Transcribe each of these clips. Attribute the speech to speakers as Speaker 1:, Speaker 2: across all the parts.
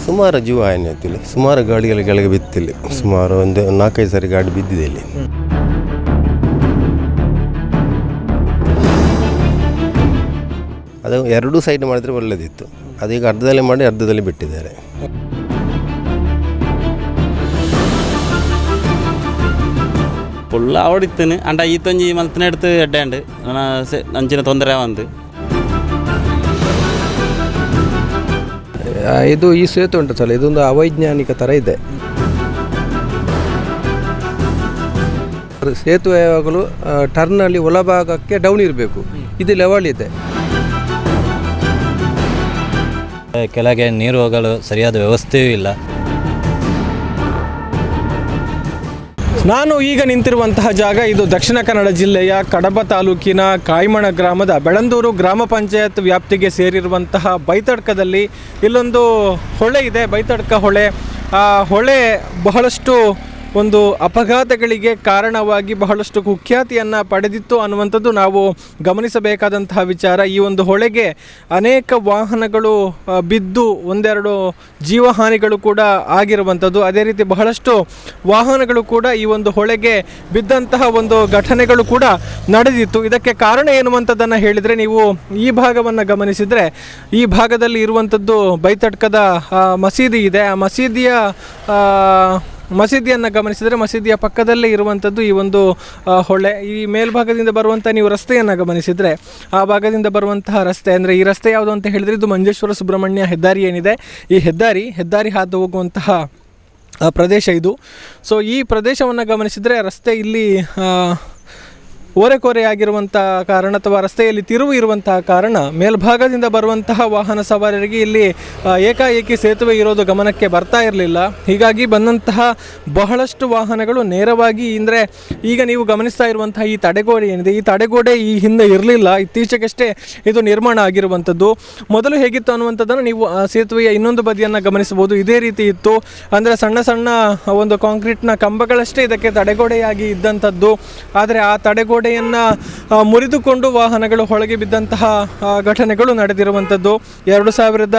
Speaker 1: ಸುಮಾರು ಜೀವ ಹಾನಿ ಆಯ್ತು ಇಲ್ಲಿ ಸುಮಾರು ಗಾಡಿಗಳ ಕೆಳಗೆ ಬಿತ್ತಿಲ್ಲಿ ಸುಮಾರು ಒಂದು ನಾಲ್ಕೈದು ಸಾರಿ ಗಾಡಿ ಬಿದ್ದಿದೆ ಇಲ್ಲಿ ಅದು ಎರಡೂ ಸೈಡ್ ಮಾಡಿದರೆ ಒಳ್ಳೆಯದಿತ್ತು ಅದೀಗ ಅರ್ಧದಲ್ಲಿ ಮಾಡಿ ಅರ್ಧದಲ್ಲಿ ಬಿಟ್ಟಿದ್ದಾರೆ
Speaker 2: ಫುಲ್ ಅವಡಿತ್ತೇನೆ ಅಂಡ ಈತೊಂಜಿ ಮಲ್ತನ എടുത്ത് ಎಡ್ಡೆಂಡು ನನ್ನ ಸೆ- ಅಂಚಿನ ತೊಂದರೆ
Speaker 3: ಇದು ಈ ಸೇತುವೆ ಉಂಟು ಸಲ ಇದೊಂದು ಅವೈಜ್ಞಾನಿಕ ಥರ ಇದೆ. ಸೇತುವೆ ಯಾವಾಗಲೂ ಟರ್ನಲ್ಲಿ ಒಳಭಾಗಕ್ಕೆ ಡೌನ್ ಇರಬೇಕು. ಇದು ಲೆವಲ್ ಇದೆ.
Speaker 4: ಕೆಳಗೆ ನೀರು ಹೋಗಲು ಸರಿಯಾದ ವ್ಯವಸ್ಥೆಯೂ ಇಲ್ಲ.
Speaker 5: ನಾನು ಈಗ ನಿಂತಿರುವಂತಹ ಜಾಗ ಇದು ದಕ್ಷಿಣ ಕನ್ನಡ ಜಿಲ್ಲೆಯ ಕಡಬ ತಾಲೂಕಿನ ಕಾಯ್ಮಣ ಗ್ರಾಮದ ಬೆಳಂದೂರು ಗ್ರಾಮ ಪಂಚಾಯತ್ ವ್ಯಾಪ್ತಿಗೆ ಸೇರಿರುವಂತಹ ಬೈತಡ್ಕದಲ್ಲಿ ಇಲ್ಲೊಂದು ಹೊಳೆ ಇದೆ, ಬೈತಡ್ಕ ಹೊಳೆ. ಆ ಹೊಳೆ ಬಹಳಷ್ಟು ಒಂದು ಅಪಘಾತಗಳಿಗೆ ಕಾರಣವಾಗಿ ಬಹಳಷ್ಟು ಕುಖ್ಯಾತಿಯನ್ನು ಪಡೆದಿತ್ತು ಅನ್ನುವಂಥದ್ದು ನಾವು ಗಮನಿಸಬೇಕಾದಂತಹ ವಿಚಾರ. ಈ ಒಂದು ಹೊಳೆಗೆ ಅನೇಕ ವಾಹನಗಳು ಬಿದ್ದು ಒಂದೆರಡು ಜೀವಹಾನಿಗಳು ಕೂಡ ಆಗಿರುವಂಥದ್ದು. ಅದೇ ರೀತಿ ಬಹಳಷ್ಟು ವಾಹನಗಳು ಕೂಡ ಈ ಒಂದು ಹೊಳೆಗೆ ಬಿದ್ದಂತಹ ಒಂದು ಘಟನೆಗಳು ಕೂಡ ನಡೆದಿತ್ತು. ಇದಕ್ಕೆ ಕಾರಣ ಎನ್ನುವಂಥದ್ದನ್ನು ಹೇಳಿದರೆ, ನೀವು ಈ ಭಾಗವನ್ನು ಗಮನಿಸಿದರೆ, ಈ ಭಾಗದಲ್ಲಿ ಇರುವಂಥದ್ದು ಬೈತಡ್ಕದ ಮಸೀದಿ ಇದೆ. ಆ ಮಸೀದಿಯ ಮಸೀದಿಯನ್ನು ಗಮನಿಸಿದರೆ ಮಸೀದಿಯ ಪಕ್ಕದಲ್ಲೇ ಇರುವಂಥದ್ದು ಈ ಒಂದು ಹೊಳೆ. ಈ ಮೇಲ್ಭಾಗದಿಂದ ಬರುವಂಥ ನೀವು ರಸ್ತೆಯನ್ನು ಗಮನಿಸಿದರೆ, ಆ ಭಾಗದಿಂದ ಬರುವಂತಹ ರಸ್ತೆ, ಅಂದರೆ ಈ ರಸ್ತೆ ಯಾವುದು ಅಂತ ಹೇಳಿದರೆ ಇದು ಮಂಜೇಶ್ವರ ಸುಬ್ರಹ್ಮಣ್ಯ ಹೆದ್ದಾರಿ ಏನಿದೆ. ಈ ಹೆದ್ದಾರಿ ಹೆದ್ದಾರಿ ಹಾದು ಹೋಗುವಂತಹ ಪ್ರದೇಶ ಇದು. ಸೊ ಈ ಪ್ರದೇಶವನ್ನು ಗಮನಿಸಿದರೆ ರಸ್ತೆ ಇಲ್ಲಿ ಆ, ಓರೆಕೋರೆಯಾಗಿರುವಂಥ ಕಾರಣ ಅಥವಾ ರಸ್ತೆಯಲ್ಲಿ ತಿರುವು ಇರುವಂತಹ ಕಾರಣ ಮೇಲ್ಭಾಗದಿಂದ ಬರುವಂತಹ ವಾಹನ ಸವಾರರಿಗೆ ಇಲ್ಲಿ ಏಕಾಏಕಿ ಸೇತುವೆ ಇರೋದು ಗಮನಕ್ಕೆ ಬರ್ತಾ ಇರಲಿಲ್ಲ. ಹೀಗಾಗಿ ಬಂದಂತಹ ಬಹಳಷ್ಟು ವಾಹನಗಳು ನೇರವಾಗಿ ಅಂದರೆ ಈಗ ನೀವು ಗಮನಿಸ್ತಾ ಇರುವಂತಹ ಈ ತಡೆಗೋಡೆ ಏನಿದೆ ಈ ತಡೆಗೋಡೆ ಈ ಹಿಂದೆ ಇರಲಿಲ್ಲ. ಇತ್ತೀಚೆಗಷ್ಟೇ ಇದು ನಿರ್ಮಾಣ ಆಗಿರುವಂಥದ್ದು. ಮೊದಲು ಹೇಗಿತ್ತು ಅನ್ನುವಂಥದ್ದನ್ನು ನೀವು ಸೇತುವೆಯ ಇನ್ನೊಂದು ಬದಿಯನ್ನು ಗಮನಿಸಬಹುದು. ಇದೇ ರೀತಿ ಇತ್ತು. ಅಂದರೆ ಸಣ್ಣ ಸಣ್ಣ ಒಂದು ಕಾಂಕ್ರೀಟ್ನ ಕಂಬಗಳಷ್ಟೇ ಇದಕ್ಕೆ ತಡೆಗೋಡೆಯಾಗಿ ಇದ್ದಂಥದ್ದು. ಆದರೆ ಆ ತಡೆಗೋಡೆಯನ್ನು ಮುರಿದುಕೊಂಡು ವಾಹನಗಳು ಹೊಳಗೆ ಬಿದ್ದಂತಹ ಘಟನೆಗಳು ನಡೆದಿರುವಂಥದ್ದು. ಎರಡು ಸಾವಿರದ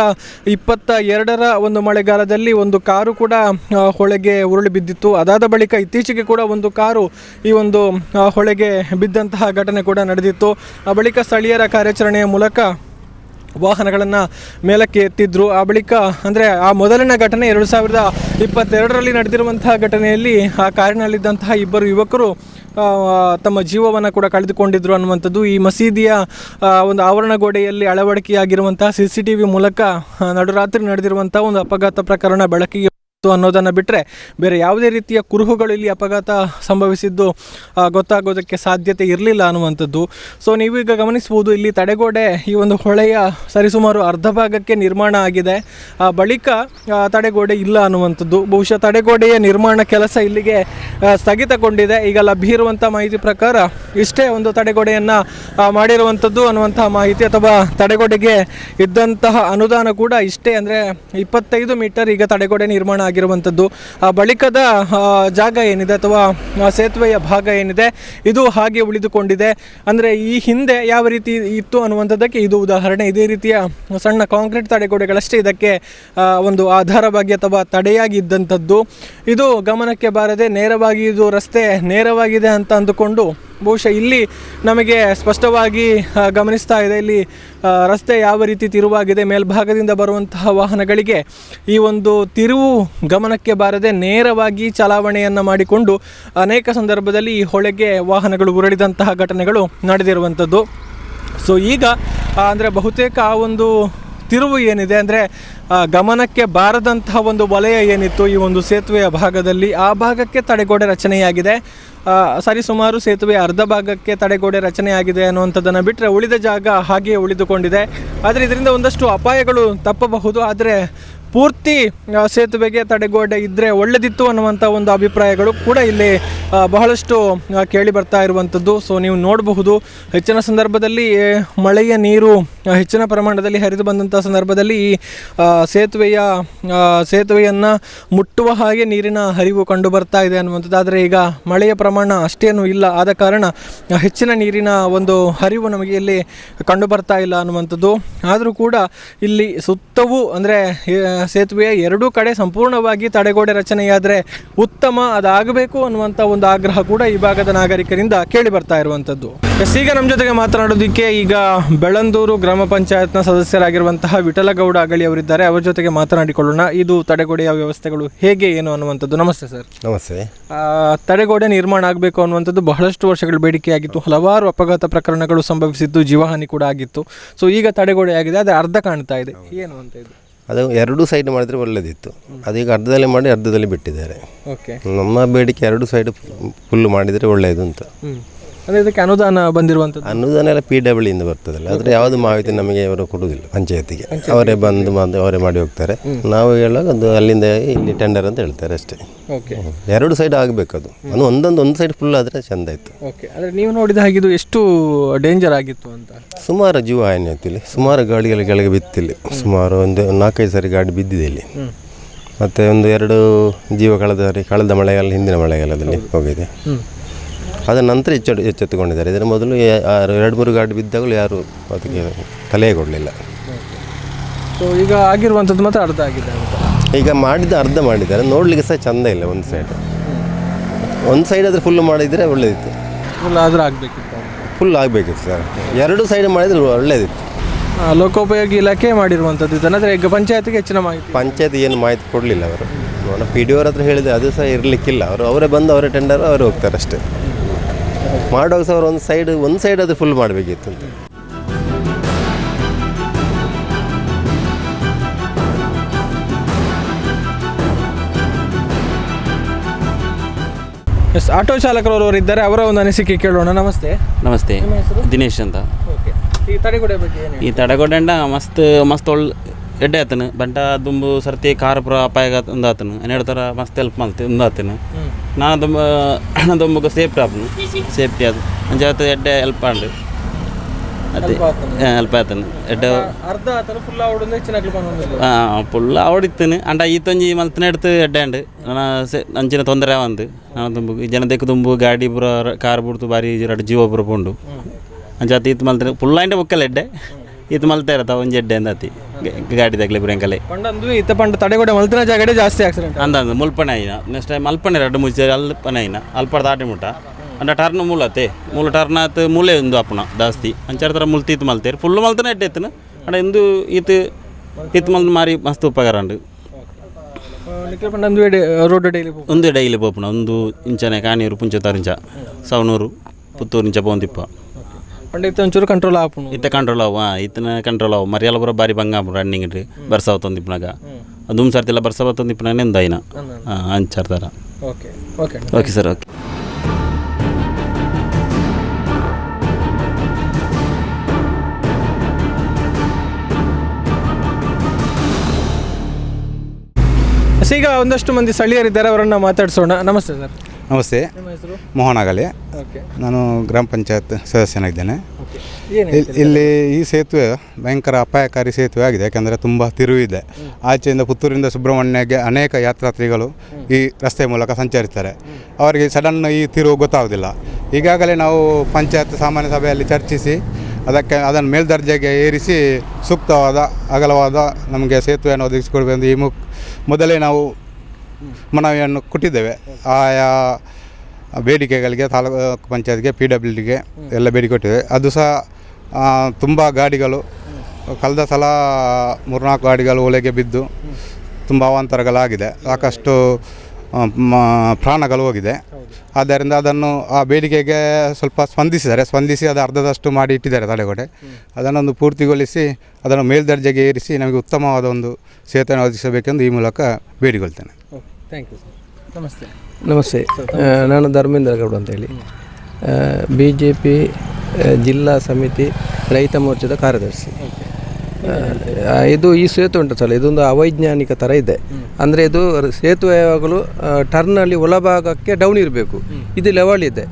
Speaker 5: ಇಪ್ಪತ್ತ ಎರಡರ ಒಂದು ಮಳೆಗಾಲದಲ್ಲಿ ಒಂದು ಕಾರು ಕೂಡ ಹೊಳೆಗೆ ಉರುಳಿ ಬಿದ್ದಿತ್ತು. ಅದಾದ ಬಳಿಕ ಇತ್ತೀಚೆಗೆ ಕೂಡ ಒಂದು ಕಾರು ಈ ಒಂದು ಹೊಳೆಗೆ ಬಿದ್ದಂತಹ ಘಟನೆ ಕೂಡ ನಡೆದಿತ್ತು. ಆ ಬಳಿಕ ಸ್ಥಳೀಯರ ಕಾರ್ಯಾಚರಣೆಯ ಮೂಲಕ ವಾಹನಗಳನ್ನು ಮೇಲಕ್ಕೆ ಎತ್ತಿದ್ರು. ಆ ಬಳಿಕ, ಅಂದರೆ ಆ ಮೊದಲಿನ ಘಟನೆ ಎರಡು ಸಾವಿರದ ಇಪ್ಪತ್ತೆರಡರಲ್ಲಿ ನಡೆದಿರುವಂತಹ ಘಟನೆಯಲ್ಲಿ ಆ ಕಾರಿನಲ್ಲಿದ್ದಂತಹ ಇಬ್ಬರು ಯುವಕರು ತಮ್ಮ ಜೀವವನ್ನು ಕೂಡ ಕಳೆದುಕೊಂಡಿದ್ರು ಅನ್ನುವಂಥದ್ದು ಈ ಮಸೀದಿಯ ಒಂದು ಆವರಣ ಗೋಡೆಯಲ್ಲಿ ಅಳವಡಿಕೆಯಾಗಿರುವಂತಹ ಸಿ ಸಿ ಮೂಲಕ ನಡುರಾತ್ರಿ ನಡೆದಿರುವಂತಹ ಒಂದು ಅಪಘಾತ ಪ್ರಕರಣ ಬೆಳಕಿಗೆ ಬಂತು ಅನ್ನೋದನ್ನು ಬಿಟ್ಟರೆ ಬೇರೆ ಯಾವುದೇ ರೀತಿಯ ಕುರುಹುಗಳು ಇಲ್ಲಿ ಅಪಘಾತ ಸಂಭವಿಸಿದ್ದು ಗೊತ್ತಾಗೋದಕ್ಕೆ ಸಾಧ್ಯತೆ ಇರಲಿಲ್ಲ ಅನ್ನುವಂಥದ್ದು. ಸೊ ನೀವು ಈಗ ಗಮನಿಸ್ಬೋದು ಇಲ್ಲಿ ತಡೆಗೋಡೆ ಈ ಒಂದು ಹೊಳೆಯ ಸರಿಸುಮಾರು ಅರ್ಧ ಭಾಗಕ್ಕೆ ನಿರ್ಮಾಣ ಆಗಿದೆ. ಆ, ಬಳಿಕ ತಡೆಗೋಡೆ ಇಲ್ಲ ಅನ್ನುವಂಥದ್ದು. ಬಹುಶಃ ತಡೆಗೋಡೆಯ ನಿರ್ಮಾಣ ಕೆಲಸ ಇಲ್ಲಿಗೆ ಸ್ಥಗಿತಗೊಂಡಿದೆ. ಈಗ ಲಭ್ಯ ಇರುವಂಥ ಮಾಹಿತಿ ಪ್ರಕಾರ ಇಷ್ಟೇ ಒಂದು ತಡೆಗೋಡೆಯನ್ನು ಮಾಡಿರುವಂಥದ್ದು ಅನ್ನುವಂತಹ ಮಾಹಿತಿ ಅಥವಾ ತಡೆಗೋಡೆಗೆ ಇದ್ದಂತಹ ಅನುದಾನ ಕೂಡ ಇಷ್ಟೇ. ಅಂದರೆ ಇಪ್ಪತ್ತೈದು ಮೀಟರ್ ಈಗ ತಡೆಗೋಡೆ ನಿರ್ಮಾಣ ಆಗಿರುವಂಥದ್ದು. ಬಳಿಕದ ಜಾಗ ಏನಿದೆ ಅಥವಾ ಸೇತುವೆಯ ಭಾಗ ಏನಿದೆ, ಇದು ಹಾಗೆ ಉಳಿದುಕೊಂಡಿದೆ. ಅಂದರೆ ಈ ಹಿಂದೆ ಯಾವ ರೀತಿ ಇತ್ತು ಅನ್ನುವಂಥದ್ದಕ್ಕೆ ಇದು ಉದಾಹರಣೆ. ಇದೇ ರೀತಿಯ ಸಣ್ಣ ಕಾಂಕ್ರೀಟ್ ತಡೆಗೋಡೆಗಳಷ್ಟೇ ಇದಕ್ಕೆ ಒಂದು ಆಧಾರವಾಗಿ ಅಥವಾ ತಡೆಯಾಗಿ ಇದ್ದಂಥದ್ದು. ಇದು ಗಮನಕ್ಕೆ ಬಾರದೆ ನೇರವಾಗಿ ಇದು ರಸ್ತೆ ನೇರವಾಗಿದೆ ಅಂತ ಅಂದುಕೊಂಡು ಬಹುಶಃ ಇಲ್ಲಿ ನಮಗೆ ಸ್ಪಷ್ಟವಾಗಿ ಗಮನಿಸ್ತಾ ಇದೆ. ಇಲ್ಲಿ ರಸ್ತೆ ಯಾವ ರೀತಿ ತಿರುವಾಗಿದೆ, ಮೇಲ್ಭಾಗದಿಂದ ಬರುವಂತಹ ವಾಹನಗಳಿಗೆ ಈ ಒಂದು ತಿರುವು ಗಮನಕ್ಕೆ ಬಾರದೆ ನೇರವಾಗಿ ಚಲಾವಣೆಯನ್ನು ಮಾಡಿಕೊಂಡು ಅನೇಕ ಸಂದರ್ಭದಲ್ಲಿ ಈ ಹೊಳೆಗೆ ವಾಹನಗಳು ಉರುಳಿದಂತಹ ಘಟನೆಗಳು ನಡೆದಿರುವಂಥದ್ದು. ಸೊ ಈಗ ಅಂದರೆ ಬಹುತೇಕ ಆ ಒಂದು ತಿರುವು ಏನಿದೆ, ಅಂದರೆ ಗಮನಕ್ಕೆ ಬಾರದಂತಹ ಒಂದು ವಲಯ ಏನಿತ್ತು ಈ ಒಂದು ಸೇತುವೆಯ ಭಾಗದಲ್ಲಿ, ಆ ಭಾಗಕ್ಕೆ ತಡೆಗೋಡೆ ರಚನೆಯಾಗಿದೆ. ಸರಿಸುಮಾರು ಸೇತುವೆ ಅರ್ಧ ಭಾಗಕ್ಕೆ ತಡೆಗೋಡೆ ರಚನೆಯಾಗಿದೆ ಅನ್ನುವಂಥದ್ದನ್ನು ಬಿಟ್ಟರೆ ಉಳಿದ ಜಾಗ ಹಾಗೆಯೇ ಉಳಿದುಕೊಂಡಿದೆ. ಆದರೆ ಇದರಿಂದ ಒಂದಷ್ಟು ಅಪಾಯಗಳು ತಪ್ಪಬಹುದು. ಆದರೆ ಪೂರ್ತಿ ಸೇತುವೆಗೆ ತಡೆಗೋಡೆ ಇದ್ದರೆ ಒಳ್ಳೆದಿತ್ತು ಅನ್ನುವಂಥ ಒಂದು ಅಭಿಪ್ರಾಯಗಳು ಕೂಡ ಇಲ್ಲಿ ಬಹಳಷ್ಟು ಕೇಳಿ ಬರ್ತಾ ಇರುವಂಥದ್ದು ಸೊ ನೀವು ನೋಡಬಹುದು, ಹೆಚ್ಚಿನ ಸಂದರ್ಭದಲ್ಲಿ ಮಳೆಯ ನೀರು ಹೆಚ್ಚಿನ ಪ್ರಮಾಣದಲ್ಲಿ ಹರಿದು ಬಂದಂಥ ಸಂದರ್ಭದಲ್ಲಿ ಈ ಸೇತುವೆಯ ಸೇತುವೆಯನ್ನು ಮುಟ್ಟುವ ಹಾಗೆ ನೀರಿನ ಹರಿವು ಕಂಡು ಬರ್ತಾ ಇದೆ ಅನ್ನುವಂಥದ್ದು. ಆದರೆ ಈಗ ಮಳೆಯ ಪ್ರಮಾಣ ಅಷ್ಟೇನು ಇಲ್ಲ. ಆದ ಕಾರಣ ಹೆಚ್ಚಿನ ನೀರಿನ ಒಂದು ಹರಿವು ನಮಗೆ ಇಲ್ಲಿ ಕಂಡು ಬರ್ತಾ ಇಲ್ಲ ಅನ್ನುವಂಥದ್ದು. ಆದರೂ ಕೂಡ ಇಲ್ಲಿ ಸುತ್ತವೂ, ಅಂದರೆ ಸೇತುವೆಯ ಎರಡೂ ಕಡೆ ಸಂಪೂರ್ಣವಾಗಿ ತಡೆಗೋಡೆ ರಚನೆಯಾದರೆ ಉತ್ತಮ ಅದಾಗಬೇಕು ಅನ್ನುವಂಥ ಒಂದು ಆಗ್ರಹ ಕೂಡ ಈ ಭಾಗದ ನಾಗರಿಕರಿಂದ ಕೇಳಿ ಬರ್ತಾ ಇರುವಂಥದ್ದು. ಎಸ್ ಈಗ ನಮ್ಮ ಜೊತೆಗೆ ಮಾತನಾಡೋದಕ್ಕೆ ಈಗ ಬೆಳಂದೂರು ಗ್ರಾಮ ಪಂಚಾಯತ್ನ ಸದಸ್ಯರಾಗಿರುವಂತಹ ವಿಠಲಗೌಡ ಅಗಳಿ ಅವರಿದ್ದಾರೆ. ಅವರ ಜೊತೆಗೆ ಮಾತನಾಡಿಕೊಳ್ಳೋಣ. ಇದು ತಡೆಗೋಡೆಯ ವ್ಯವಸ್ಥೆಗಳು ಹೇಗೆ ಏನು ಅನ್ನುವಂಥದ್ದು. ನಮಸ್ತೆ ಸರ್.
Speaker 1: ನಮಸ್ತೆ.
Speaker 5: ತಡೆಗೋಡೆ ನಿರ್ಮಾಣ ಆಗಬೇಕು ಅನ್ನುವಂಥದ್ದು ಬಹಳಷ್ಟು ವರ್ಷಗಳ ಬೇಡಿಕೆಯಾಗಿತ್ತು. ಹಲವಾರು ಅಪಘಾತ ಪ್ರಕರಣಗಳು ಸಂಭವಿಸಿದ್ದು ಜೀವಹಾನಿ ಕೂಡ ಆಗಿತ್ತು. ಸೊ ಈಗ ತಡೆಗೋಡೆ ಆಗಿದೆ ಅದು ಅರ್ಧ ಕಾಣ್ತಾ ಇದೆ. ಏನು ಅಂತ ಇದು?
Speaker 1: ಅದು ಎರಡೂ ಸೈಡ್ ಮಾಡಿದರೆ ಒಳ್ಳೆದಿತ್ತು. ಅದೀಗ ಅರ್ಧದಲ್ಲಿ ಮಾಡಿ ಅರ್ಧದಲ್ಲಿ ಬಿಟ್ಟಿದ್ದಾರೆ.
Speaker 5: ಓಕೆ
Speaker 1: ನಮ್ಮ ಬೇಡಿಕೆ ಎರಡು ಸೈಡ್ ಫುಲ್ ಮಾಡಿದರೆ ಒಳ್ಳೆಯದು ಅಂತ.
Speaker 5: ಅಂದರೆ ಇದಕ್ಕೆ ಅನುದಾನ ಬಂದಿರುವಂಥದ್ದು
Speaker 1: ಅನುದಾನ ಎಲ್ಲ ಪಿ ಡಬ್ಲ್ಯೂ ಇಂದ ಬರ್ತದಲ್ಲ ಆದರೆ ಯಾವುದು ಮಾಹಿತಿ ನಮಗೆ ಅವರು ಕೊಡುವುದಿಲ್ಲ ಪಂಚಾಯತಿಗೆ. ಅವರೇ ಬಂದು ಬಂದು ಅವರೇ ಮಾಡಿ ಹೋಗ್ತಾರೆ. ನಾವು ಹೇಳುವಾಗ ಅದು ಅಲ್ಲಿಂದ ಇಲ್ಲಿ ಟೆಂಡರ್ ಅಂತ ಹೇಳ್ತಾರೆ ಅಷ್ಟೇ.
Speaker 5: ಓಕೆ
Speaker 1: ಎರಡು ಸೈಡ್ ಆಗಬೇಕು ಅದು. ಅದು ಒಂದೊಂದು ಒಂದು ಸೈಡ್ ಫುಲ್ ಆದರೆ ಚೆಂದ ಇತ್ತು
Speaker 5: ಓಕೆ ಅಂದರೆ ನೀವು ನೋಡಿದ ಹಾಗಿದು ಎಷ್ಟು ಡೇಂಜರ್ ಆಗಿತ್ತು ಅಂತ?
Speaker 1: ಸುಮಾರು ಜೀವ ಹಾನಿ ಆಯ್ತು ಇಲ್ಲಿ. ಸುಮಾರು ಗಾಡಿಗಳ ಕೆಳಗೆ ಬಿತ್ತಿಲ್ಲ. ಸುಮಾರು ಒಂದು ನಾಲ್ಕೈದು ಸಾರಿ ಗಾಡಿ ಬಿದ್ದಿದೆ ಇಲ್ಲಿ. ಮತ್ತು ಒಂದು ಎರಡು ಜೀವ ಕಳೆದ ಕಳೆದ ಮಳೆಗಾಲ ಹಿಂದಿನ ಮಳೆಗಾಲದಲ್ಲಿ ಹೋಗಿದೆ. ಅದರ ನಂತರ ಎಚ್ಚೆತ್ತು ಎಚ್ಚೆತ್ತುಕೊಂಡಿದ್ದಾರೆ. ಇದರ ಮೊದಲು ಯಾರು ಎರಡು ಮೂರು ಗಾಡಿ ಬಿದ್ದಾಗಲೂ ಯಾರು ಅದಕ್ಕೆ ತಲೆ ಕೊಡಲಿಲ್ಲ.
Speaker 5: ಸೊ ಈಗ ಆಗಿರುವಂಥದ್ದು ಮಾತ್ರ ಅರ್ಧ ಆಗಿದೆ
Speaker 1: ಈಗ ಮಾಡಿದ ಅರ್ಧ ಮಾಡಿದ್ದಾರೆ. ನೋಡಲಿಕ್ಕೆ ಸಹ ಚೆಂದ ಇಲ್ಲ ಒಂದು ಸೈಡ್ ಒಂದು ಸೈಡ್ ಆದರೆ ಫುಲ್ ಮಾಡಿದರೆ ಒಳ್ಳೆಯದಿತ್ತು
Speaker 5: ಫುಲ್ ಆದರೆ ಆಗಬೇಕಿತ್ತು.
Speaker 1: ಫುಲ್ ಆಗಬೇಕಿತ್ತು ಸರ್. ಎರಡು ಸೈಡ್ ಮಾಡಿದರೆ ಒಳ್ಳೆಯದಿತ್ತು
Speaker 5: ಲೋಕೋಪಯೋಗಿ ಇಲಾಖೆ ಮಾಡಿರುವಂಥದ್ದು ಇದನ್ನು. ಆದರೆ ಈಗ ಪಂಚಾಯತ್ಗೆ ಹೆಚ್ಚಿನ ಮಾಹಿತಿ
Speaker 1: ಪಂಚಾಯತ್ ಏನು ಮಾಹಿತಿ ಕೊಡಲಿಲ್ಲ ಅವರು. ಪಿ ಡಿ ಅವ್ರ ಹತ್ರ ಹೇಳಿದೆ ಅದು ಸಹ ಇರಲಿಕ್ಕಿಲ್ಲ. ಅವರು ಅವರೇ ಬಂದು ಅವರೇ ಟೆಂಡರ್ ಅವರು ಹೋಗ್ತಾರೆ ಅಷ್ಟೇ. ಮಾಡುವಾಗ ಸಹ ಅವರು ಒಂದು ಸೈಡ್ ಒಂದು ಸೈಡ್ ಅದು ಫುಲ್ ಮಾಡಬೇಕಿತ್ತು ಅಂತ.
Speaker 5: ಎಸ್ ಆಟೋ ಚಾಲಕರವರು ಇದ್ದಾರೆ ಅವರ ಒಂದು ಅನಿಸಿಕೆ ಕೇಳೋಣ. ನಮಸ್ತೆ.
Speaker 2: ನಮಸ್ತೆ. ದಿನೇಶ್ ಅಂತ.
Speaker 5: ಓಕೆ ಈ ತಡೆಗೋಡೆ ಬಗ್ಗೆ ಏನು
Speaker 2: ಈ ಮಸ್ತ್ ಮಸ್ತ್ ಒಳ್ಳೆ ಎಡ್ಡೆ ಆತನು. ಬಂಟ ದುಂಬು ಸರ್ತಿ ಕಾರ್ ಪುರ ಅಪಾಯ ಒಂದು ಆತನು ಹನ್ನೆರಡು ಥರ ಮಸ್ತ್ ಹೆಲ್ಪ್ ಮಾಡ್ತೀವಿ ಒಂದು ಆತನು ನಾ ನಾನು ಹಣ ದುಂಬಕ್ಕೆ ಸೇಫ್ಟಿ ಆಪನು ಸೇಫ್ಟಿ ಅದು ಅಂಜಾತ ಎಡ್ಡೆ ಹೆಲ್ಪ್ ಆಂಡು ಅದೇ ಹೆಲ್ಪ್ ಆತನು. ಎಡ್ಡೆ
Speaker 5: ಅರ್ಧ ಆತನು ಫುಲ್ ಅವಡೊಂದು ಹೆಚ್ಚಿನ ಬಂದಿಲ್ಲ
Speaker 2: ಪುಲ್ಲ ಅವಡಿತ್ತನು ಅಂಡ ಈತೊಂಜಿ ಮಲ್ತನ ಎಡ್ತು ಎಡ್ಡೆ ಅಂಡು ನಾನು ಅಂಚಿನ ತೊಂದರೆ ಅವಂದು ನಾನು ತುಂಬ ಜನ ದೆಕ್ಕ ದುಂಬು ಗಾಡಿ ಪೂರ ಕಾರ್ ಬಿಡ್ತು ಬಾರಿ ಎರಡು ಜೀವ ಪೂರ ಪುಂಡು. ಅಂಚಾತ ಈತ ಮಲ್ತನ ಫುಲ್ ಇಂಡ ಒಕ್ಕಲ್ಲ ಎಡ್ಡೆ. ಈತ್ ಮಲ್ತಾ ಇರತ್ತ ಒಂಜಿ ಎಡ್ಡೆ ಅಂದತಿ ಗಾಡಿ ತಗ್ಲಿ ಬುರಂಕಲೆ
Speaker 5: ಪಂಡಂದು ಇತ್ತ ಪಂಡ ತಡೆಗೋಡೆ ಮಲ್ತಿನ ಜಾಗಡೆ ಜಾಸ್ತಿ ಆಕ್ಸಿಡೆಂಟ್
Speaker 2: ಅಂದ ಮುಲ್ಪನೆ ಆಯ್ನ ನೆಕ್ಸ್ಟ್ ಟೈಮ್ ಅಲ್ಪನೆ ಎರಡು ಮುಚ್ಚಿ ಅಲ್ಪನೆ ಆಯ್ನ ಅಲ್ಪ ದಾಟಿ ಮುಟ್ಟ. ಅಂಡ ಟರ್ನ್ ಮೂಲತೆ ಮೂಲ ಟರ್ನ್ ಆತು ಮೂಲೆ ಒಂದು ಅಪ್ಪನ ಜಾಸ್ತಿ. ಅಂಚಾರ ಥರ ಮುಲ್ತೀತ್ ಮಲ್ತೇರಿ ಫುಲ್ ಮಲ್ತನ ಎಡ್ಡೆ ಎತ್ತನ ಅಂಡ ಇಂದು ಇತ್ ಇತ್ ಮಲ್ತ್ ಮಾರಿ ಮಸ್ತ್ ಉಪಕಾರ ಉಂಡು
Speaker 5: ನಿಖಿಲ್ ರೋಡ್ ಡೈಲಿ
Speaker 2: ಒಂದು ಡೈಲಿ ಪೋಪುನ ಒಂದು ಇಂಚನೆ ಕಾಣಿಯೂರು ಪುಂಚ ತರಿಂಚ ಸವಣೂರು ಪುತ್ತೂರು ಇಂಚ ಪೋಂದಿಪ್ಪ
Speaker 5: ಪಂಡ ಇತ್ತ ಒಂಚೂರು ಕಂಟ್ರೋಲ್ ಆಪುನು
Speaker 2: ಇತ್ತ ಕಂಟ್ರೋಲ್ ಅವ ಇತ್ತನ ಕಂಟ್ರೋಲ್ ಅವ ಮರಿಯಲ್ಲ ಬರೋ ಬಾರಿ ಬಂಗ ರನ್ನಿಂಗ್ ಇಡ್ರಿ ಬರ್ಸಾವ ತಂದಿಪ್ಪನಾಗ ದುಮ್ ಸರ್ತಿಲ್ಲ ಬರ್ಸಾವ ತಂದಿಪ್ಪನಾಗ ನಿಂದ ಐನ ಹಾಂ ಅಂಚಾರ ಥರ
Speaker 5: okay okay
Speaker 2: okay sir okay
Speaker 5: ಈಗ ಒಂದಷ್ಟು ಮಂದಿ ಸ್ಥಳೀಯರಿದ್ದಾರೆ ಅವರನ್ನ ಮಾತಾಡ್ಸೋಣ. ನಮಸ್ತೆ ಸರ್.
Speaker 6: ನಮಸ್ತೆ.
Speaker 5: ನಿಮ್ಮ ಹೆಸರು?
Speaker 6: ಮೋಹನ್ ಆಗಲಿ.
Speaker 5: ಓಕೆ.
Speaker 6: ನಾನು ಗ್ರಾಮ ಪಂಚಾಯತ್ ಸದಸ್ಯನಾಗಿದ್ದೇನೆ. ಇಲ್ಲಿ ಈ ಸೇತುವೆ ಭಯಂಕರ ಅಪಾಯಕಾರಿ ಸೇತುವೆ ಆಗಿದೆ ಯಾಕೆಂದರೆ ತುಂಬ ತಿರುವು ಇದೆ ಆಚೆಯಿಂದ ಪುತ್ತೂರಿಂದ ಸುಬ್ರಹ್ಮಣ್ಯಗೆ ಅನೇಕ ಯಾತ್ರಾರ್ಥಿಗಳು ಈ ರಸ್ತೆ ಮೂಲಕ ಸಂಚರಿಸ್ತಾರೆ. ಅವರಿಗೆ ಸಡನ್ ಈ ತಿರುವು ಗೊತ್ತಾಗೋದಿಲ್ಲ. ಈಗಾಗಲೇ ನಾವು ಪಂಚಾಯತ್ ಸಾಮಾನ್ಯ ಸಭೆಯಲ್ಲಿ ಚರ್ಚಿಸಿ ಅದಕ್ಕೆ ಅದನ್ನು ಮೇಲ್ದರ್ಜೆಗೆ ಏರಿಸಿ ಸೂಕ್ತವಾದ ಅಗಲವಾದ ನಮಗೆ ಸೇತುವೆಯನ್ನು ಒದಗಿಸಿಕೊಡ್ಬೇಕು ಈ ಮುಕ್ ಮೊದಲೇ ನಾವು ಮನವಿಯನ್ನು ಕೊಟ್ಟಿದ್ದೇವೆ. ಆಯಾ ಬೇಡಿಕೆಗಳಿಗೆ, ತಾಲೂಕು ಪಂಚಾಯತ್ಗೆ ಪಿ ಡಬ್ಲ್ಯೂ ಡಿಗೆ ಎಲ್ಲ ಬೇಡಿಕೆ ಕೊಟ್ಟಿದ್ದೇವೆ. ಅದು ಸಹ ತುಂಬ ಗಾಡಿಗಳು, ಕಳೆದ ಸಲ ಮೂರ್ನಾಲ್ಕು ಗಾಡಿಗಳು ಒಳಗೆ ಬಿದ್ದು ತುಂಬ ಅವಾಂತರಗಳಾಗಿದೆ. ಸಾಕಷ್ಟು ಪ್ರಾಣಗಳು ಹೋಗಿದೆ ಆದ್ದರಿಂದ ಅದನ್ನು ಆ ಬೇಡಿಕೆಗೆ ಸ್ವಲ್ಪ ಸ್ಪಂದಿಸಿದ್ದಾರೆ. ಸ್ಪಂದಿಸಿ ಅದು ಅರ್ಧದಷ್ಟು ಮಾಡಿ ಇಟ್ಟಿದ್ದಾರೆ ತಡೆಗೋಡೆ. ಅದನ್ನೊಂದು ಪೂರ್ತಿಗೊಳಿಸಿ ಅದನ್ನು ಮೇಲ್ದರ್ಜೆಗೆ ಏರಿಸಿ ನಮಗೆ ಉತ್ತಮವಾದ ಒಂದು ಸೇತುವೆ ಒದಗಿಸಬೇಕೆಂದು ಈ ಮೂಲಕ ಬೇಡಿಕೊಳ್ತೇನೆ.
Speaker 5: ಓಕೆ ಥ್ಯಾಂಕ್ ಯು ಸರ್ ನಮಸ್ತೆ.
Speaker 3: ನಮಸ್ತೆ. ನಾನು ಧರ್ಮೇಂದ್ರ ಗೌಡ ಅಂತೇಳಿ ಬಿ ಜೆ ಪಿ ಜಿಲ್ಲಾ ಸಮಿತಿ ರೈತ ಮೋರ್ಚಾದ ಕಾರ್ಯದರ್ಶಿ. ಇದು ಈ ಸೇತುವೆ ಉಂಟು ಸಲ ಇದೊಂದು ಅವೈಜ್ಞಾನಿಕ ಥರ ಇದೆ. ಅಂದರೆ ಇದು ಸೇತುವೆ ಯಾವಾಗಲೂ ಟರ್ನಲ್ಲಿ ಒಳಭಾಗಕ್ಕೆ ಡೌನ್ ಇರಬೇಕು. ಇದು ಲೆವೆಲ್ ಇದೆ.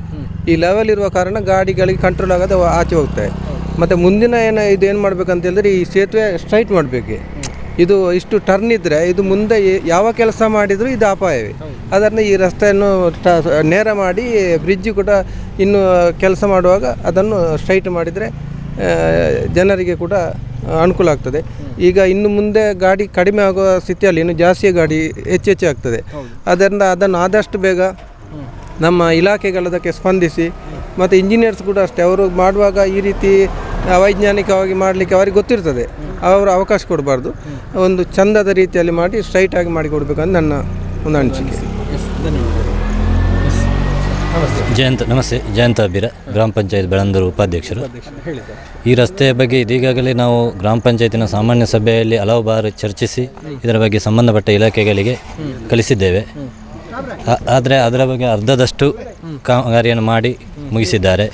Speaker 3: ಈ ಲೆವೆಲ್ ಇರುವ ಕಾರಣ ಗಾಡಿಗಳಿಗೆ ಕಂಟ್ರೋಲ್ ಆಗದೆ ಆಚೆ ಹೋಗ್ತವೆ. ಮತ್ತು ಮುಂದಿನ ಏನು, ಇದು ಏನು ಮಾಡಬೇಕಂತ ಹೇಳಿದ್ರೆ ಈ ಸೇತುವೆ ಸ್ಟ್ರೈಟ್ ಮಾಡಬೇಕು. ಇದು ಇಷ್ಟು ಟರ್ನ್ ಇದ್ದರೆ ಇದು ಮುಂದೆ ಯಾವ ಕೆಲಸ ಮಾಡಿದರೂ ಇದು ಅಪಾಯವೇ. ಅದನ್ನು ಈ ರಸ್ತೆಯನ್ನು ನೇರ ಮಾಡಿ ಬ್ರಿಡ್ಜ್ ಕೂಡ ಇನ್ನು ಕೆಲಸ ಮಾಡುವಾಗ ಅದನ್ನು ಸ್ಟ್ರೈಟ್ ಮಾಡಿದರೆ ಜನರಿಗೆ ಕೂಡ ಅನುಕೂಲ ಆಗ್ತದೆ. ಈಗ ಇನ್ನು ಮುಂದೆ ಗಾಡಿ ಕಡಿಮೆ ಆಗುವ ಸ್ಥಿತಿಯಲ್ಲಿ ಇನ್ನು ಜಾಸ್ತಿ ಗಾಡಿ ಹೆಚ್ಚೆಚ್ಚು ಹೆಚ್ಚು ಆಗ್ತದೆ. ಅದರಿಂದ ಅದನ್ನು ಆದಷ್ಟು ಬೇಗ ನಮ್ಮ ಇಲಾಖೆಗಳದಕ್ಕೆ ಸ್ಪಂದಿಸಿ ಮತ್ತು ಇಂಜಿನಿಯರ್ಸ್ ಕೂಡ ಅಷ್ಟೇ ಅವರು ಮಾಡುವಾಗ ಈ ರೀತಿ ಅವೈಜ್ಞಾನಿಕವಾಗಿ ಮಾಡಲಿಕ್ಕೆ ಅವರಿಗೆ ಗೊತ್ತಿರ್ತದೆ. ಅವರು ಅವಕಾಶ ಕೊಡಬಾರ್ದು. ಒಂದು ಚಂದದ ರೀತಿಯಲ್ಲಿ ಮಾಡಿ ಸ್ಟ್ರೈಟಾಗಿ ಮಾಡಿಕೊಡ್ಬೇಕಂತ ನನ್ನ ಒಂದು ಅನಿಸಿಕೆ.
Speaker 4: ಜಯಂತ್, ನಮಸ್ತೆ. ಜಯಂತ ಅಬ್ಬಿರ ಗ್ರಾಮ ಪಂಚಾಯತ್ ಬೆಳಂದೂರು ಉಪಾಧ್ಯಕ್ಷರು. ಈ ರಸ್ತೆಯ ಬಗ್ಗೆ ಇದೀಗಾಗಲೇ ನಾವು ಗ್ರಾಮ ಪಂಚಾಯತಿನ ಸಾಮಾನ್ಯ ಸಭೆಯಲ್ಲಿ ಹಲವು ಬಾರಿ ಚರ್ಚಿಸಿ ಇದರ ಬಗ್ಗೆ ಸಂಬಂಧಪಟ್ಟ ಇಲಾಖೆಗಳಿಗೆ ಕಲಿಸಿದ್ದೇವೆ. ಆದರೆ ಅದರ ಬಗ್ಗೆ ಅರ್ಧದಷ್ಟು ಕಾಮಗಾರಿಯನ್ನು ಮಾಡಿ ಮುಗಿಸಿದ್ದಾರೆ.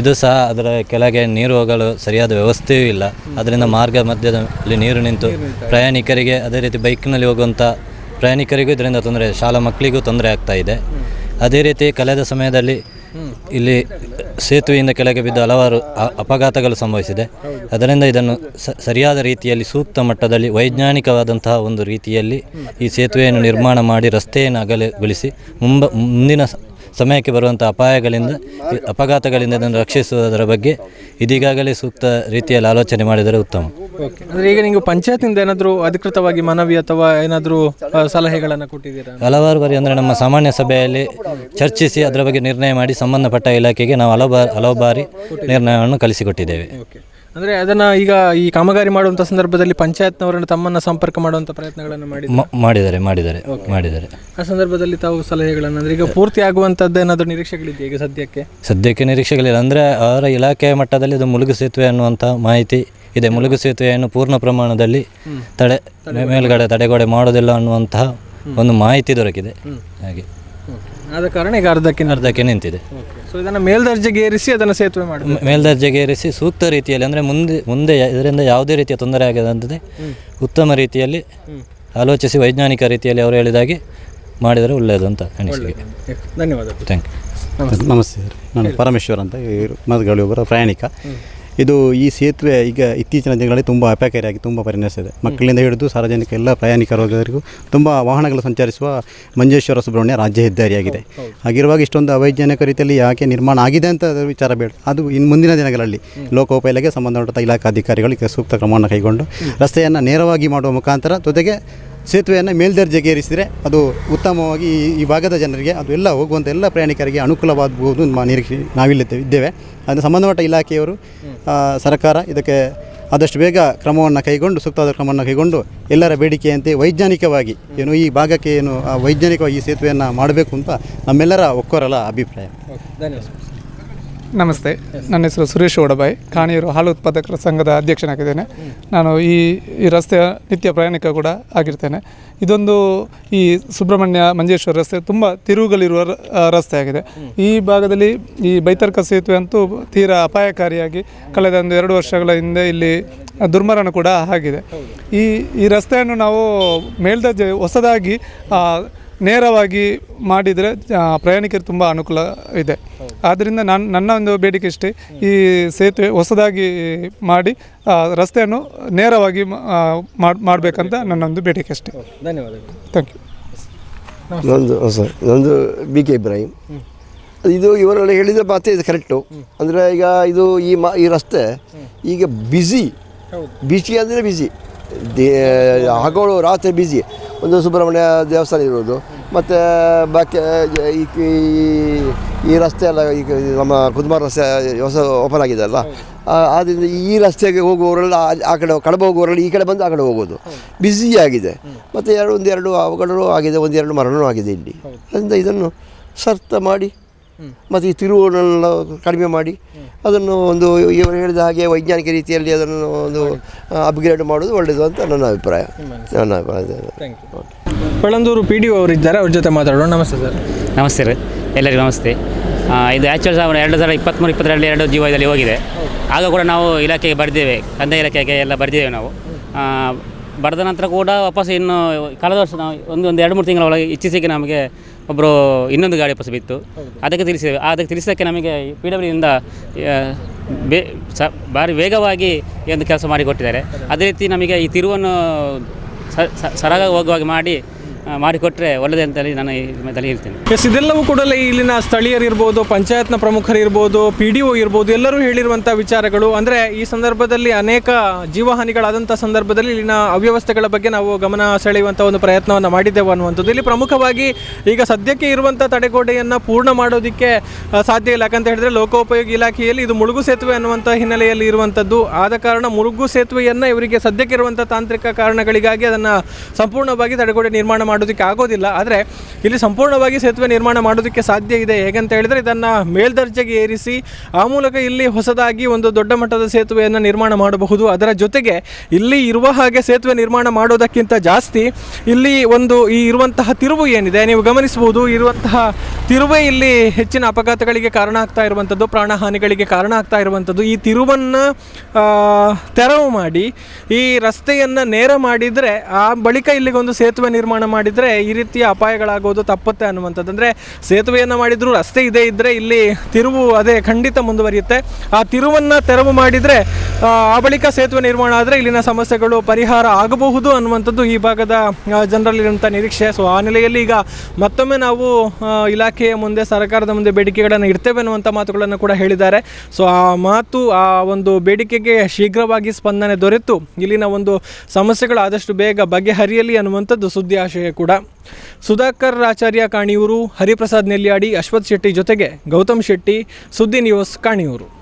Speaker 4: ಇದು ಸಹ ಅದರ ಕೆಳಗೆ ನೀರು ಹೋಗಲು ಸರಿಯಾದ ವ್ಯವಸ್ಥೆಯೂ ಇಲ್ಲ. ಅದರಿಂದ ಮಾರ್ಗ ಮಧ್ಯದಲ್ಲಿ ನೀರು ನಿಂತು ಪ್ರಯಾಣಿಕರಿಗೆ ಅದೇ ರೀತಿ ಬೈಕ್ನಲ್ಲಿ ಹೋಗುವಂಥ ಪ್ರಯಾಣಿಕರಿಗೂ ಇದರಿಂದ ತೊಂದರೆ, ಶಾಲಾ ಮಕ್ಕಳಿಗೂ ತೊಂದರೆ ಆಗ್ತಾ ಇದೆ. ಅದೇ ರೀತಿ ಕಳೆದ ಸಮಯದಲ್ಲಿ ಇಲ್ಲಿ ಸೇತುವೆಯಿಂದ ಕೆಳಗೆ ಬಿದ್ದ ಹಲವಾರು ಅಪಘಾತಗಳು ಸಂಭವಿಸಿದೆ. ಅದರಿಂದ ಇದನ್ನು ಸರಿಯಾದ ರೀತಿಯಲ್ಲಿ ಸೂಕ್ತ ಮಟ್ಟದಲ್ಲಿ ವೈಜ್ಞಾನಿಕವಾದಂತಹ ಒಂದು ರೀತಿಯಲ್ಲಿ ಈ ಸೇತುವೆಯನ್ನು ನಿರ್ಮಾಣ ಮಾಡಿ ರಸ್ತೆಯನ್ನು ಅಗಲಗೊಳಿಸಿ ಮುಂಬ ಮುಂದಿನ ಸಮಯಕ್ಕೆ ಬರುವಂಥ ಅಪಾಯಗಳಿಂದ ಈ ಅಪಘಾತಗಳಿಂದ ಇದನ್ನು ರಕ್ಷಿಸುವುದರ ಬಗ್ಗೆ ಇದೀಗಾಗಲೇ ಸೂಕ್ತ ರೀತಿಯಲ್ಲಿ ಆಲೋಚನೆ ಮಾಡಿದರೆ ಉತ್ತಮ.
Speaker 5: ಓಕೆ ಅಂದರೆ ಈಗ ನೀವು ಪಂಚಾಯತ್ನಿಂದ ಏನಾದರೂ ಅಧಿಕೃತವಾಗಿ ಮನವಿ ಅಥವಾ ಏನಾದರೂ ಸಲಹೆಗಳನ್ನು ಕೊಟ್ಟಿದ್ದೀರಾ?
Speaker 4: ಹಲವಾರು ಬಾರಿ ಅಂದರೆ ನಮ್ಮ ಸಾಮಾನ್ಯ ಸಭೆಯಲ್ಲಿ ಚರ್ಚಿಸಿ ಅದರ ಬಗ್ಗೆ ನಿರ್ಣಯ ಮಾಡಿ ಸಂಬಂಧಪಟ್ಟ ಇಲಾಖೆಗೆ ನಾವು ಹಲವು ಬಾರಿ ಹಲವು ಬಾರಿ ನಿರ್ಣಯವನ್ನು ಕಲಿಸಿಕೊಟ್ಟಿದ್ದೇವೆ.
Speaker 5: ಓಕೆ ಅಂದರೆ ಅದನ್ನು ಈಗ ಈ ಕಾಮಗಾರಿ ಮಾಡುವಂಥ ಸಂದರ್ಭದಲ್ಲಿ ಪಂಚಾಯತ್ನವರನ್ನು ತಮ್ಮನ್ನು ಸಂಪರ್ಕ ಮಾಡುವಂಥ ಪ್ರಯತ್ನಗಳನ್ನು ಮಾಡಿ
Speaker 4: ಮ- ಮಾಡಿದ್ದಾರೆ ಮಾಡಿದ್ದಾರೆ ಮಾಡಿದ್ದಾರೆ.
Speaker 5: ಆ ಸಂದರ್ಭದಲ್ಲಿ ತಾವು ಸಲಹೆಗಳನ್ನು ಅಂದರೆ ಈಗ ಪೂರ್ತಿ ಆಗುವಂಥದ್ದು ಏನಾದರೂ ನಿರೀಕ್ಷೆಗಳಿದೆಯಾ ಈಗ ಸದ್ಯಕ್ಕೆ?
Speaker 4: ಸದ್ಯಕ್ಕೆ ನಿರೀಕ್ಷೆಗಳಿಲ್ಲ. ಅಂದರೆ ಅವರ ಇಲಾಖೆ ಮಟ್ಟದಲ್ಲಿ ಅದು ಮುಳುಗು ಸೇತುವೆ ಅನ್ನುವಂಥ ಮಾಹಿತಿ ಇದೆ. ಮುಳುಗು ಸೇತುವೆಯನ್ನು ಪೂರ್ಣ ಪ್ರಮಾಣದಲ್ಲಿ ತಡೆ ಮೇಲ್ಗಡೆ ತಡೆಗೋಡೆ ಮಾಡೋದಿಲ್ಲ ಅನ್ನುವಂತಹ ಒಂದು ಮಾಹಿತಿ ದೊರಕಿದೆ. ಹಾಗೆ.
Speaker 5: ಆದ ಕಾರಣ ಈಗ ಅರ್ಧಕ್ಕೆ
Speaker 4: ಅರ್ಧಕ್ಕೆ ನಿಂತಿದೆ.
Speaker 5: ಸೊ ಇದನ್ನು ಮೇಲ್ದರ್ಜೆಗೆ ಏರಿಸಿ ಅದನ್ನು ಸೇತುವೆ ಮಾಡಿ
Speaker 4: ಮೇಲ್ದರ್ಜೆಗೇರಿಸಿ ಮೇಲ್ದರ್ಜೆಗೆ ಏರಿಸಿ ಸೂಕ್ತ ರೀತಿಯಲ್ಲಿ ಅಂದರೆ ಮುಂದೆ ಮುಂದೆ ಇದರಿಂದ ಯಾವುದೇ ರೀತಿಯ ತೊಂದರೆ ಆಗದಂತೆ ಉತ್ತಮ ರೀತಿಯಲ್ಲಿ ಆಲೋಚಿಸಿ ವೈಜ್ಞಾನಿಕ ರೀತಿಯಲ್ಲಿ ಅವರು ಹೇಳಿದಾಗೆ ಮಾಡಿದರೆ ಒಳ್ಳೆಯದು ಅಂತ ಅನಿಸಿಕೆ.
Speaker 5: ಧನ್ಯವಾದಗಳು.
Speaker 4: ಥ್ಯಾಂಕ್ ಯು
Speaker 7: ನಮಸ್ತೆ. ಸರ್. ನಾನು ಪರಮೇಶ್ವರ್ ಅಂತ ಮಧುಗಳಿ ಒಬ್ಬರ ಪ್ರಯಾಣಿಕ. ಇದು ಈ ಸೇತುವೆ ಈಗ ಇತ್ತೀಚಿನ ದಿನಗಳಲ್ಲಿ ತುಂಬ ಅಪಾಯಕಾರಿಯಾಗಿ ತುಂಬ ಪರಿಣಮಿಸಿದೆ. ಮಕ್ಕಳಿಂದ ಹಿಡಿದು ಸಾರ್ವಜನಿಕ ಎಲ್ಲ ಪ್ರಯಾಣಿಕರಿಗೂ ತುಂಬ ವಾಹನಗಳು ಸಂಚರಿಸುವ ಮಂಜೇಶ್ವರ ಸುಬ್ರಹ್ಮಣ್ಯ ರಾಜ್ಯ ಹೆದ್ದಾರಿಯಾಗಿದೆ. ಹಾಗಿರುವಾಗ ಇಷ್ಟೊಂದು ಅವೈಜ್ಞಾನಿಕ ರೀತಿಯಲ್ಲಿ ಯಾಕೆ ನಿರ್ಮಾಣ ಆಗಿದೆ ಅಂತ ಅದರ ವಿಚಾರ ಬೇಡ. ಅದು ಇನ್ನು ಮುಂದಿನ ದಿನಗಳಲ್ಲಿ ಲೋಕೋಪಯೋಗಿ ಸಂಬಂಧಪಟ್ಟ ಇಲಾಖಾ ಅಧಿಕಾರಿಗಳಿಗೆ ಸೂಕ್ತ ಕ್ರಮವನ್ನು ಕೈಗೊಂಡು ರಸ್ತೆಯನ್ನು ನೇರವಾಗಿ ಮಾಡುವ ಮುಖಾಂತರ ಜೊತೆಗೆ ಸೇತುವೆಯನ್ನು ಮೇಲ್ದರ್ಜೆಗೆ ಏರಿಸಿದರೆ ಅದು ಉತ್ತಮವಾಗಿ ಈ ಭಾಗದ ಜನರಿಗೆ ಅದು ಎಲ್ಲ ಹೋಗುವಂಥ ಎಲ್ಲ ಪ್ರಯಾಣಿಕರಿಗೆ ಅನುಕೂಲವಾಗಬಹುದು ನಮ್ಮ ನಿರೀಕ್ಷೆ ನಾವಿಲ್ಲಿದ್ದೇವೆ ಇದ್ದೇವೆ. ಅದನ್ನು ಸಂಬಂಧಪಟ್ಟ ಇಲಾಖೆಯವರು ಸರ್ಕಾರ ಇದಕ್ಕೆ ಆದಷ್ಟು ಬೇಗ ಕ್ರಮವನ್ನು ಕೈಗೊಂಡು, ಸೂಕ್ತವಾದ ಕ್ರಮವನ್ನು ಕೈಗೊಂಡು ಎಲ್ಲರ ಬೇಡಿಕೆಯಂತೆ ವೈಜ್ಞಾನಿಕವಾಗಿ ಏನು ಈ ಭಾಗಕ್ಕೆ ಏನು ವೈಜ್ಞಾನಿಕವಾಗಿ ಈ ಸೇತುವೆಯನ್ನು ಮಾಡಬೇಕು ಅಂತ ನಮ್ಮೆಲ್ಲರ ಒಕ್ಕೊರಲ ಅಭಿಪ್ರಾಯ.
Speaker 8: ನಮಸ್ತೆ. ನನ್ನ ಹೆಸರು ಸುರೇಶ್ ಓಡಬಾಯಿ. ಕಾಣಿಯೂರು ಹಾಲು ಉತ್ಪಾದಕರ ಸಂಘದ ಅಧ್ಯಕ್ಷನಾಗಿದ್ದೇನೆ. ನಾನು ಈ ಈ ರಸ್ತೆಯ ನಿತ್ಯ ಪ್ರಯಾಣಿಕ ಕೂಡ ಆಗಿರ್ತೇನೆ. ಇದೊಂದು ಈ ಸುಬ್ರಹ್ಮಣ್ಯ ಮಂಜೇಶ್ವರ ರಸ್ತೆ ತುಂಬ ತಿರುವುಗಳಿರುವ ರಸ್ತೆ ಆಗಿದೆ. ಈ ಭಾಗದಲ್ಲಿ ಈ ಬೈತರ್ಕ ಸೇತುವೆ ಅಂತೂ ತೀರಾ ಅಪಾಯಕಾರಿಯಾಗಿ ಕಳೆದ ಒಂದು ಎರಡು ವರ್ಷಗಳ ಹಿಂದೆ ಇಲ್ಲಿ ದುರ್ಮರಣ ಕೂಡ ಆಗಿದೆ. ಈ ಈ ರಸ್ತೆಯನ್ನು ನಾವು ಮೇಲ್ದರ್ಜೆ, ಹೊಸದಾಗಿ ನೇರವಾಗಿ ಮಾಡಿದರೆ ಪ್ರಯಾಣಿಕರು ತುಂಬ ಅನುಕೂಲ ಇದೆ. ಆದ್ದರಿಂದ ನಾನು ನನ್ನ ಒಂದು ಬೇಡಿಕೆ ಇಷ್ಟೇ ಈ ಸೇತುವೆ ಹೊಸದಾಗಿ ಮಾಡಿ ರಸ್ತೆಯನ್ನು ನೇರವಾಗಿ ಮಾಡಬೇಕಂತ ನನ್ನೊಂದು ಬೇಡಿಕೆ ಅಷ್ಟೇ.
Speaker 5: ಧನ್ಯವಾದಗಳು.
Speaker 8: ಥ್ಯಾಂಕ್ ಯು
Speaker 9: ನಂದು ಸರ್ ನಂದು ಬಿ ಕೆ ಇಬ್ರಾಹಿಂ ಇದು ಇವರೆಲ್ಲ ಹೇಳಿದ ಮಾತೇ ಇದು ಕರೆಕ್ಟು ಅಂದರೆ ಈಗ ಇದು ಈ ಮಾ ಈ ರಸ್ತೆ ಈಗ ಬ್ಯುಸಿ ಬಿಸಿ ಅಂದರೆ ಬಿಸಿ ದೇ ಹಗಲು ರಾತ್ರಿ ಬಿಸಿ ಒಂದು ಸುಬ್ರಹ್ಮಣ್ಯ ದೇವಸ್ಥಾನ ಇರೋದು. ಮತ್ತು ಬಾಕಿ ಈ ಈ- ರಸ್ತೆ ಎಲ್ಲ ಈಗ ನಮ್ಮ ಕುದುಮಾರ ರಸ್ತೆ ಹೊಸ ಓಪನ್ ಆಗಿದೆ ಅಲ್ಲ? ಆದ್ದರಿಂದ ಈ ರಸ್ತೆಗೆ ಹೋಗುವವರೆಲ್ಲ ಆ- ಕಡೆ ಕಡಬ ಹೋಗುವವರೆಲ್ಲ ಈ ಕಡೆ ಬಂದು ಆ ಕಡೆ ಹೋಗೋದು. ಬ್ಯುಸಿ ಆಗಿದೆ. ಮತ್ತು ಎರಡು ಒಂದೆರಡು ಅವಘಡನೂ ಆಗಿದೆ ಒಂದೆರಡು ಮರಣವೂ ಆಗಿದೆ ಇಲ್ಲಿ. ಅದರಿಂದ ಇದನ್ನು ಸರ್ತ ಮಾಡಿ ಮತ್ತು ಈ ತಿರುವುಗಳನ್ನೆಲ್ಲ ಕಡಿಮೆ ಮಾಡಿ ಅದನ್ನು ಒಂದು ಇವರು ಹೇಳಿದ ಹಾಗೆ ವೈಜ್ಞಾನಿಕ ರೀತಿಯಲ್ಲಿ ಅದನ್ನು ಒಂದು ಅಪ್ಗ್ರೇಡ್ ಮಾಡೋದು ಒಳ್ಳೆಯದು ಅಂತ ನನ್ನ ಅಭಿಪ್ರಾಯ. ನನ್ನ ಅಭಿಪ್ರಾಯ
Speaker 5: ಬೆಳಂದೂರು ಪಿ ಡಿ ಅವರಿದ್ದಾರೆ, ಅವ್ರ ಜೊತೆ ಮಾತಾಡೋಣ. ನಮಸ್ತೆ ಸರ್.
Speaker 10: ನಮಸ್ತೆ ರೀ. ಎಲ್ಲರಿಗೂ ನಮಸ್ತೆ. ಇದು ಆ್ಯಕ್ಚುಲ್ ಸಾವಿರ ಎರಡು ಸಾವಿರದ ಇಪ್ಪತ್ತ್ಮೂರು ಇಪ್ಪತ್ತೆರಡು ಎರಡು ಜೀವ ಇದರಲ್ಲಿ ಹೋಗಿದೆ. ಆಗ ಕೂಡ ನಾವು ಇಲಾಖೆಗೆ ಬರೆದೇವೆ ಕಂದಾಯ ಇಲಾಖೆಗೆ ಎಲ್ಲ ಬರೆದಿದ್ದೇವೆ ನಾವು. ಬರೆದ ನಂತರ ಕೂಡ ವಾಪಸ್ ಇನ್ನು ಕಳೆದ ವರ್ಷ ನಾವು ಒಂದು ಒಂದು ಎರಡು, ಮೂರು ತಿಂಗಳ ಒಳಗೆ ಇತ್ತೀಚೆಗೆ ನಮಗೆ ಒಬ್ಬರು ಇನ್ನೊಂದು ಗಾಡಿ ವಾಪಸ್ ಬಿತ್ತು. ಅದಕ್ಕೆ ತಿಳಿಸಿದೆ ಅದಕ್ಕೆ ತಿಳಿಸೋಕ್ಕೆ ನಮಗೆ ಪಿ ಡಬ್ಲ್ಯೂಯಿಂದ ಬೇ, ಸ ಭಾರಿ ವೇಗವಾಗಿ ಒಂದು ಕೆಲಸ ಮಾಡಿಕೊಟ್ಟಿದ್ದಾರೆ. ಅದೇ ರೀತಿ ನಮಗೆ ಈ ತಿರುವನ್ನು ಸ- ಸ- ಸರಾಗ ಹೋಗುವಾಗ ಮಾಡಿ ಆ, ಮಾಡಿಕೊಟ್ರೆ ಒಳ್ಳೆಯದೇ ಅಂತೇಳಿ ನಾನು ಸಮಯದಲ್ಲಿ ಹೇಳ್ತೇನೆ.
Speaker 5: ಎಸ್ ಇದೆಲ್ಲವೂ ಕೂಡ ಇಲ್ಲಿನ ಸ್ಥಳೀಯರಿರ್ಬೋದು ಪಂಚಾಯತ್ನ ಪ್ರಮುಖರಿರ್ಬೋದು ಪಿ ಡಿ ಒ ಇರ್ಬೋದು ಎಲ್ಲರೂ ಹೇಳಿರುವಂಥ ವಿಚಾರಗಳು. ಅಂದರೆ ಈ ಸಂದರ್ಭದಲ್ಲಿ ಅನೇಕ ಜೀವಹಾನಿಗಳಾದಂಥ ಸಂದರ್ಭದಲ್ಲಿ ಇಲ್ಲಿನ ಅವ್ಯವಸ್ಥೆಗಳ ಬಗ್ಗೆ ನಾವು ಗಮನ ಸೆಳೆಯುವಂಥ ಒಂದು ಪ್ರಯತ್ನವನ್ನು ಮಾಡಿದ್ದೇವೆ ಅನ್ನುವಂಥದ್ದು. ಇಲ್ಲಿ ಪ್ರಮುಖವಾಗಿ ಈಗ ಸದ್ಯಕ್ಕೆ ಇರುವಂಥ ತಡೆಗೋಡೆಯನ್ನು ಪೂರ್ಣ ಮಾಡೋದಕ್ಕೆ ಸಾಧ್ಯ ಇಲ್ಲ. ಯಾಕಂತ ಹೇಳಿದ್ರೆ ಲೋಕೋಪಯೋಗಿ ಇಲಾಖೆಯಲ್ಲಿ ಇದು ಮುಳುಗು ಸೇತುವೆ ಅನ್ನುವಂಥ ಹಿನ್ನೆಲೆಯಲ್ಲಿ ಇರುವಂಥದ್ದು. ಆದ ಕಾರಣ ಮುಳುಗು ಸೇತುವೆಯನ್ನು ಇವರಿಗೆ ಸದ್ಯಕ್ಕೆ ಇರುವಂಥ ತಾಂತ್ರಿಕ ಕಾರಣಗಳಿಗಾಗಿ ಅದನ್ನು ಸಂಪೂರ್ಣವಾಗಿ ತಡೆಗೋಡೆ ನಿರ್ಮಾಣ ಮಾಡೋದಕ್ಕೆ ಆಗೋದಿಲ್ಲ. ಆದರೆ ಇಲ್ಲಿ ಸಂಪೂರ್ಣವಾಗಿ ಸೇತುವೆ ನಿರ್ಮಾಣ ಮಾಡೋದಕ್ಕೆ ಸಾಧ್ಯ ಇದೆ. ಹೇಗಂತ ಹೇಳಿದರೆ ಇದನ್ನು ಮೇಲ್ದರ್ಜೆಗೆ ಏರಿಸಿ ಆ ಮೂಲಕ ಇಲ್ಲಿ ಹೊಸದಾಗಿ ಒಂದು ದೊಡ್ಡ ಮಟ್ಟದ ಸೇತುವೆಯನ್ನು ನಿರ್ಮಾಣ ಮಾಡಬಹುದು. ಅದರ ಜೊತೆಗೆ ಇಲ್ಲಿ ಇರುವ ಹಾಗೆ ಸೇತುವೆ ನಿರ್ಮಾಣ ಮಾಡೋದಕ್ಕಿಂತ ಜಾಸ್ತಿ ಇಲ್ಲಿ ಒಂದು ಈ ಇರುವಂತಹ ತಿರುವು ಏನಿದೆ? ನೀವು ಗಮನಿಸಬಹುದು, ಇರುವಂತಹ ತಿರುವೇ ಇಲ್ಲಿ ಹೆಚ್ಚಿನ ಅಪಘಾತಗಳಿಗೆ ಕಾರಣ ಆಗ್ತಾ ಇರುವಂಥದ್ದು, ಪ್ರಾಣಹಾನಿಗಳಿಗೆ ಕಾರಣ ಆಗ್ತಾ ಇರುವಂಥದ್ದು. ಈ ತಿರುವನ್ನು ತೆರವು ಮಾಡಿ, ಈ ರಸ್ತೆಯನ್ನು ನೇರ ಮಾಡಿದರೆ ಆ ಬಳಿಕ ಇಲ್ಲಿಗೆ ಒಂದು ಸೇತುವೆ ನಿರ್ಮಾಣ ಮಾಡಿದರೆ ಈ ರೀತಿಯ ಅಪಾಯಗಳಾಗೋದು ತಪ್ಪತ್ತೆ ಅನ್ನುವಂಥದ್ದು ಅಂದರೆ ಸೇತುವೆಯನ್ನು ಮಾಡಿದರೂ ರಸ್ತೆ ಇದೆ ಇದ್ದರೆ ಇಲ್ಲಿ ತಿರುವು ಅದೇ ಖಂಡಿತ ಮುಂದುವರಿಯುತ್ತೆ. ಆ ತಿರುವನ್ನು ತೆರವು ಮಾಡಿದರೆ, ಆ ಬಳಿಕ ಸೇತುವೆ ನಿರ್ಮಾಣ ಆದರೆ ಇಲ್ಲಿನ ಸಮಸ್ಯೆಗಳು ಪರಿಹಾರ ಆಗಬಹುದು ಅನ್ನುವಂಥದ್ದು ಈ ಭಾಗದ ಜನರಲ್ಲಿರುವಂಥ ನಿರೀಕ್ಷೆ. ಸೊ ಆ ನೆಲೆಯಲ್ಲಿ ಈಗ ಮತ್ತೊಮ್ಮೆ ನಾವು ಇಲಾಖೆಯ ಮುಂದೆ, ಸರ್ಕಾರದ ಮುಂದೆ ಬೇಡಿಕೆಗಳನ್ನು ಇಡ್ತೇವೆ ಅನ್ನುವಂಥ ಮಾತುಗಳನ್ನು ಕೂಡ ಹೇಳಿದ್ದಾರೆ. ಸೊ ಆ ಮಾತು, ಆ ಒಂದು ಬೇಡಿಕೆಗೆ ಶೀಘ್ರವಾಗಿ ಸ್ಪಂದನೆ ದೊರೆತು. ಇಲ್ಲಿನ ಒಂದು ಸಮಸ್ಯೆಗಳು ಆದಷ್ಟು ಬೇಗ ಬಗೆಹರಿಯಲಿ ಅನ್ನುವಂಥದ್ದು ಸುದ್ದಿ ಆಶಯ ಕೂಡ. ಸುಧಾಕರ್ ಆಚಾರ್ಯ ಕಾಣಿಯೂರು ಹರಿಪ್ರಸಾದ್ ನೆಲ್ಯಾಡಿ ಅಶ್ವಥ್ ಶೆಟ್ಟಿ ಜೊತೆಗೆ ಗೌತಮ್ ಶೆಟ್ಟಿ ಸುದ್ದಿ news Kaniyur.